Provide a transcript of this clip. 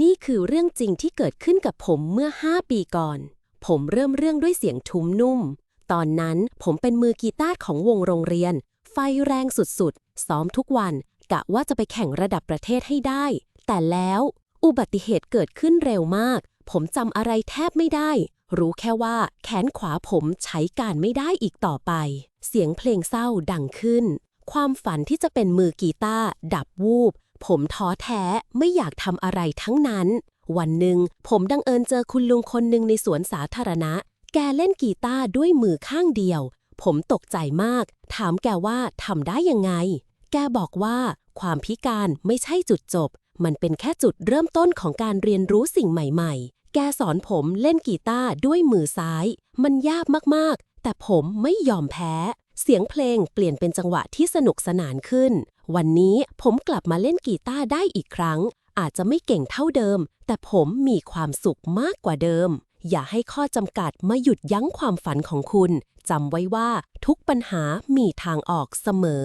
นี่คือเรื่องจริงที่เกิดขึ้นกับผมเมื่อ 5 ปีก่อน ผมเริ่มเรื่องด้วยเสียงทุ้มนุ่ม ตอนนั้นผมเป็นมือกีตาร์ของวงโรงเรียน ไฟแรงสุดๆ ซ้อมทุกวัน กะว่าจะไปแข่งระดับประเทศให้ได้ แต่แล้วอุบัติเหตุเกิดขึ้นเร็วมาก ผมจำอะไรแทบไม่ได้ รู้แค่ว่าแขนขวาผมใช้การไม่ได้อีกต่อไป เสียงเพลงเศร้าดังขึ้น ความฝันที่จะเป็นมือกีตาร์ดับวูบ ผมท้อแท้ไม่อยากทำอะไรทั้งนั้น วันหนึ่ง ผมดังเอิญเจอคุณลุงคนหนึ่งในสวนสาธารณะ แกเล่นกีตาร์ด้วยมือข้างเดียว ผมตกใจมาก ถามแกว่าทำได้ยังไง แกบอกว่าความพิการไม่ใช่จุดจบ มันเป็นแค่จุดเริ่มต้นของการเรียนรู้สิ่งใหม่ ๆ แกสอนผมเล่นกีตาร์ด้วยมือซ้าย มันยากมากๆ แต่ผมไม่ยอมแพ้ เสียงเพลงเปลี่ยนเป็นจังหวะที่สนุกสนานขึ้น วันนี้ผมกลับมาเล่นกีตาร์ได้อีกครั้ง อาจจะไม่เก่งเท่าเดิม แต่ผมมีความสุขมากกว่าเดิม อย่าให้ข้อจำกัดมาหยุดยั้งความฝันของคุณจำไว้ว่าทุกปัญหามีทางออกเสมอ